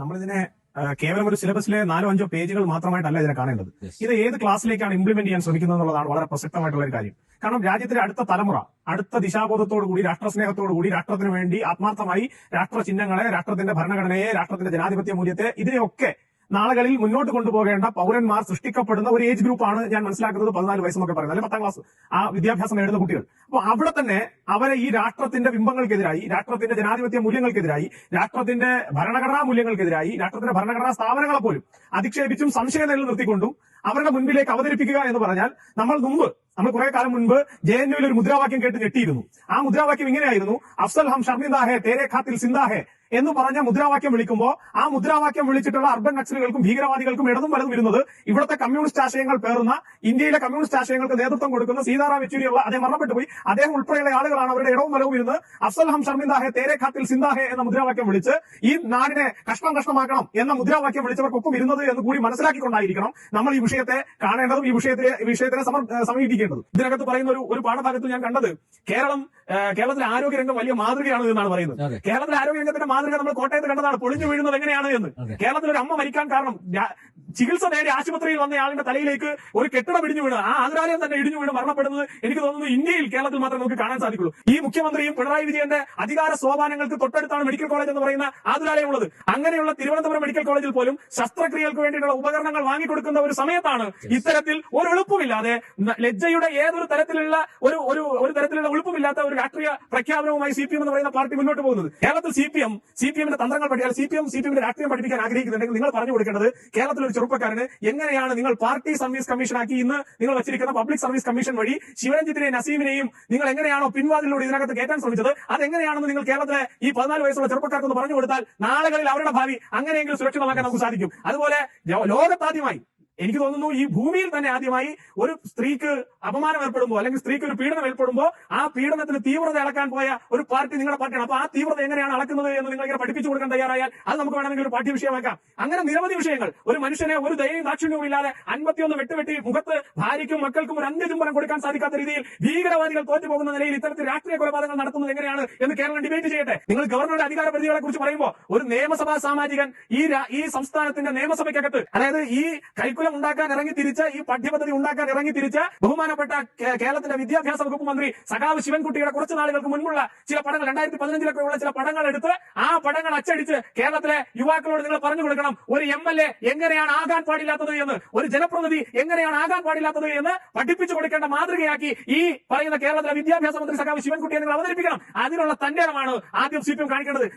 നമ്മളിതിനെ കേവലം ഒരു സിലബസിലെ നാലോ അഞ്ചോ പേജുകൾ മാത്രമായിട്ടല്ല ഇതിനെ കാണേണ്ടത്. ഇത് ഏത് ക്ലാസ്സിലേക്കാണ് ഇംപ്ലിമെന്റ് ചെയ്യാൻ ശ്രമിക്കുന്നത് എന്നുള്ളതാണ് വളരെ പ്രസക്തമായിട്ടുള്ള ഒരു കാര്യം. കാരണം രാജ്യത്തിന്റെ അടുത്ത തലമുറ അടുത്ത ദിശാബോധത്തോടു കൂടി രാഷ്ട്രസ്നേഹത്തോടു കൂടി രാഷ്ട്രത്തിന് വേണ്ടി ആത്മാർത്ഥമായി രാഷ്ട്ര ചിഹ്നങ്ങളെ രാഷ്ട്രത്തിന്റെ ഭരണഘടനയെ രാഷ്ട്രത്തിന്റെ ജനാധിപത്യ മൂല്യത്തെ ഇതിനെയൊക്കെ നാളുകളിൽ മുന്നോട്ട് കൊണ്ടുപോകേണ്ട പൗരന്മാർ സൃഷ്ടിക്കപ്പെടുന്ന ഒരു ഏജ് ഗ്രൂപ്പാണ് ഞാൻ മനസ്സിലാക്കുന്നത് പതിനാല് വയസ്സെന്നൊക്കെ പറയുന്നത് അല്ലെങ്കിൽ പത്താം ക്ലാസ് ആ വിദ്യാഭ്യാസം നേടുന്ന കുട്ടികൾ. അപ്പൊ അവിടെ തന്നെ അവരെ ഈ രാഷ്ട്രത്തിന്റെ ബിംബങ്ങൾക്കെതിരായി രാഷ്ട്രത്തിന്റെ ജനാധിപത്യ മൂല്യങ്ങൾക്കെതിരായി രാഷ്ട്രത്തിന്റെ ഭരണഘടനാ മൂല്യങ്ങൾക്കെതിരായി രാഷ്ട്രത്തിന്റെ ഭരണഘടനാ സ്ഥാപനങ്ങളെ പോലും അധിക്ഷേപിച്ചും സംശയം നിലനിർത്തിക്കൊണ്ടും അവരുടെ മുൻപിലേക്ക് അവതരിപ്പിക്കുക എന്ന് പറഞ്ഞാൽ നമ്മൾ മുമ്പ് നമ്മൾ കുറെ കാലം മുൻപ് ജെ എൻ യുവിൽ ഒരു മുദ്രാവാക്യം കേട്ട് ഞെട്ടിയിരുന്നു. ആ മുദ്രാവാക്യം ഇങ്ങനെയായിരുന്നു അഫ്സൽ ഹം ഷർമിന്ദാഹെ തേരെ ഖാത്തിൽ സിന്ദാഹെ എന്ന് പറഞ്ഞ മുദ്രാവാക്യം വിളിക്കുമ്പോൾ ആ മുദ്രാവാക്യം വിളിച്ചിട്ടുള്ള അർബൻ നക്സലുകൾക്കും ഭീകരവാദികൾക്കും ഇടതും വലതും ഇരുന്നത് ഇവിടുത്തെ കമ്മ്യൂണിസ്റ്റ് ആശയങ്ങൾ പേറുന്ന ഇന്ത്യയിലെ കമ്മ്യൂണിസ്റ്റ് ആശയങ്ങൾക്ക് നേതൃത്വം കൊടുക്കുന്ന സീതാറാം യെച്ചൂരിയുള്ള അദ്ദേഹം മരണപ്പെട്ടുപോയി അദ്ദേഹം ഉൾപ്പെടെയുള്ള ആളുകളാണ് അവരുടെ ഇടവും വലവും ഇരുന്ന് അഫ്സൽ ഹം ഷർമിന്ദാഹെ തേരെ ഖാത്തിൽ സിന്ദാഹെ എന്ന മുദ്രാവാക്യം വിളിച്ച് ഈ നാടിനെ കഷ്ണം കഷ്ണമാക്കണം എന്ന മുദ്രാവാക്യം വിളിച്ചവർക്കൊപ്പം ഇരുന്നത് എന്ന് കൂടി മനസ്സിലാക്കിക്കൊണ്ടായിരിക്കണം നമ്മൾ ഈ വിഷയത്തെ കാണേണ്ടതും ഈ വിഷയത്തെ വിഷയത്തിനെ സമീപിക്കേണ്ടതും. ഇതിനകത്ത് പറയുന്ന ഒരു ഒരു പാഠഭാഗത്ത് ഞാൻ കണ്ടത് കേരളം കേരളത്തിലെ ആരോഗ്യരംഗം വലിയ മാതൃകയാണ് എന്നാണ് പറയുന്നത്. കേരളത്തിലെ ആരോഗ്യരംഗത്തിന്റെ മാതൃക നമ്മൾ കോട്ടയത്ത് കണ്ടതാണ് പൊളിഞ്ഞു വീഴുന്നത് എങ്ങനെയാണ് എന്ന്. കേരളത്തിൽ ഒരു അമ്മ മരിക്കാൻ കാരണം ചികിത്സ നേടി ആശുപത്രിയിൽ വന്ന ആളുടെ തലയിലേക്ക് ഒരു കെട്ടിടം ഇടിഞ്ഞു വീണ്. ആ ആഗ്രാലയം തന്നെ ഇടിഞ്ഞു വീണ് മരണപ്പെടുന്നത് എനിക്ക് തോന്നുന്നു ഇന്ത്യയിൽ കേരളത്തിൽ മാത്രമേ നമുക്ക് കാണാൻ സാധിക്കുള്ളൂ. ഈ മുഖ്യമന്ത്രിയും പിണറായി വിജയന്റെ അധികാര സോപാനങ്ങൾക്ക് തൊട്ടടുത്താണ് മെഡിക്കൽ കോളേജ് എന്ന് പറയുന്ന ആതുരാലയം ഉള്ളത് അങ്ങനെയുള്ള തിരുവനന്തപുരം മെഡിക്കൽ കോളേജിൽ പോലും ശസ്ത്രക്രിയകൾക്ക് വേണ്ടിയിട്ടുള്ള ഉപകരണങ്ങൾ വാങ്ങിക്കൊടുക്കുന്ന ഒരു സമയത്താണ് ഇത്തരത്തിൽ ഒരു എളുപ്പമില്ലാതെ ലജ്ജയുടെ ഏതൊരു തരത്തിലുള്ള ഒരു ഒരു ഒരു തരത്തിലുള്ള എളുപ്പമില്ലാത്ത ഒരു രാഷ്ട്രീയ പ്രഖ്യാപനവുമായി സി പി എം എന്ന് പറയുന്ന പാർട്ടി മുന്നോട്ട് പോകുന്നത്. കേരളത്തിൽ C P M C P എമ്മിന്റെ തന്ത്രങ്ങൾ പഠിക്കാൻ C P M C P എമ്മിന്റെ രാഷ്ട്രീയം പഠിപ്പിക്കാൻ ആഗ്രഹിക്കുന്നുണ്ടെങ്കിൽ നിങ്ങൾ പറഞ്ഞു കൊടുക്കേണ്ടത് കേരളത്തിൽ ഒരു ചെറുപ്പക്കാരന് എങ്ങനെയാണ് നിങ്ങൾ പാർട്ടി സർവീസ് കമ്മീഷൻ ആക്കി ഇന്ന് നിങ്ങൾ വെച്ചിരിക്കുന്ന പബ്ലിക് സർവീസ് കമ്മീഷൻ വഴി ശിവരഞ്ജിത്തിനെയും നസീമിനെയും നിങ്ങൾ എങ്ങനെയാണോ പിൻവാതിലൂടെ ഇതിനകത്ത് കയറ്റാൻ ശ്രമിച്ചത്? അത് അതെങ്ങനെയാണെന്ന് നിങ്ങൾ കേരളത്തിലെ ഈ പതിനാല് വയസ്സുള്ള ചെറുപ്പക്കാർക്ക് ഒന്ന് പറഞ്ഞു കൊടുത്താൽ നാളുകളിൽ അവരുടെ ഭാവി അങ്ങനെയെങ്കിലും സുരക്ഷിതമാക്കാൻ നമുക്ക് സാധിക്കും. അതുപോലെ ലോകത്താദ്യമായി എനിക്ക് തോന്നുന്നു ഈ ഭൂമിയിൽ തന്നെ ആദ്യമായി ഒരു സ്ത്രീക്ക് അപമാനം ഏർപ്പെടുമ്പോൾ അല്ലെങ്കിൽ സ്ത്രീക്ക് ഒരു പീഡനം ഏർപ്പെടുമ്പോൾ ആ പീഡനത്തിന് തീവ്രത അളക്കാൻ പോയ ഒരു പാർട്ടി നിങ്ങളുടെ പാർട്ടിയാണ്. അപ്പൊ ആ തീവ്രത എങ്ങനെയാണ് അളക്കുന്നത് എന്ന് നിങ്ങൾ ഇങ്ങനെ പഠിപ്പിച്ചു കൊടുക്കാൻ തയ്യാറായാൽ അത് നമുക്ക് വേണമെങ്കിൽ ഒരു പാഠ്യ വിഷയമാക്കാം അങ്ങനെ നിരവധി വിഷയങ്ങൾ. ഒരു മനുഷ്യനെ ഒരു ദയയും ദാക്ഷിണ്യവും ഇല്ലാതെ അൻപത്തിയൊന്ന് വെട്ടുവെട്ടി മുഖത്ത് ഭാര്യയ്ക്കും മക്കൾക്കും ഒരു അന്ത്യചുംബനം കൊടുക്കാൻ സാധിക്കാത്ത രീതിയിൽ ഭീകരവാദികൾ തോറ്റുപോകുന്ന നിലയിൽ ഇത്തരത്തിൽ രാഷ്ട്രീയ കൊലപാതകങ്ങൾ നടത്തുന്നത് എങ്ങനെയാണ് എന്ന് കേരളം ഡിബേറ്റ് ചെയ്യട്ടെ. നിങ്ങൾ ഗവർണറുടെ അധികാര പരിധികളെ കുറിച്ച് പറയുമ്പോൾ ഒരു നിയമസഭാ സാമാജികൻ ഈ ഈ സംസ്ഥാനത്തിന്റെ നിയമസഭയ്ക്കകത്ത് അതായത് ഈ ഉണ്ടാക്കാൻ ഇറങ്ങി തിരിച്ച് ഈ പഠ്യപദ്ധതി ഉണ്ടാക്കാൻ ഇറങ്ങി തിരിച്ച് ബഹുമാനപ്പെട്ട കേരളത്തിന്റെ വിദ്യാഭ്യാസ വകുപ്പ് മന്ത്രി സഖാവ് ശിവൻകുട്ടിയുടെ കുറച്ച് നാളുകൾക്ക് മുൻപുള്ള ചില പടങ്ങൾ രണ്ടായിരത്തി പതിനഞ്ചിലൊക്കെ ഉള്ള ചില പടങ്ങൾ എടുത്ത് ആ പടങ്ങൾ അച്ചടിച്ച് കേരളത്തിലെ യുവാക്കളോട് നിങ്ങൾ പറഞ്ഞു കൊടുക്കണം. ഒരു എം എൽ എ എങ്ങനെയാണ് ആകാൻ പാടില്ലാത്തത് എന്ന് ഒരു ജനപ്രതിനിധി എങ്ങനെയാണ് ആകാൻ പാടില്ലാത്തത് എന്ന് പഠിപ്പിച്ചു കൊടുക്കേണ്ട മാതൃകയാക്കി ഈ പറയുന്ന കേരളത്തിലെ വിദ്യാഭ്യാസ മന്ത്രി സഖാവ് ശിവൻകുട്ടിയെ നിങ്ങൾ അവതരിപ്പിക്കണം. അതിനുള്ള തന്റെ ആദ്യം സി കാണിക്കേണ്ടത്.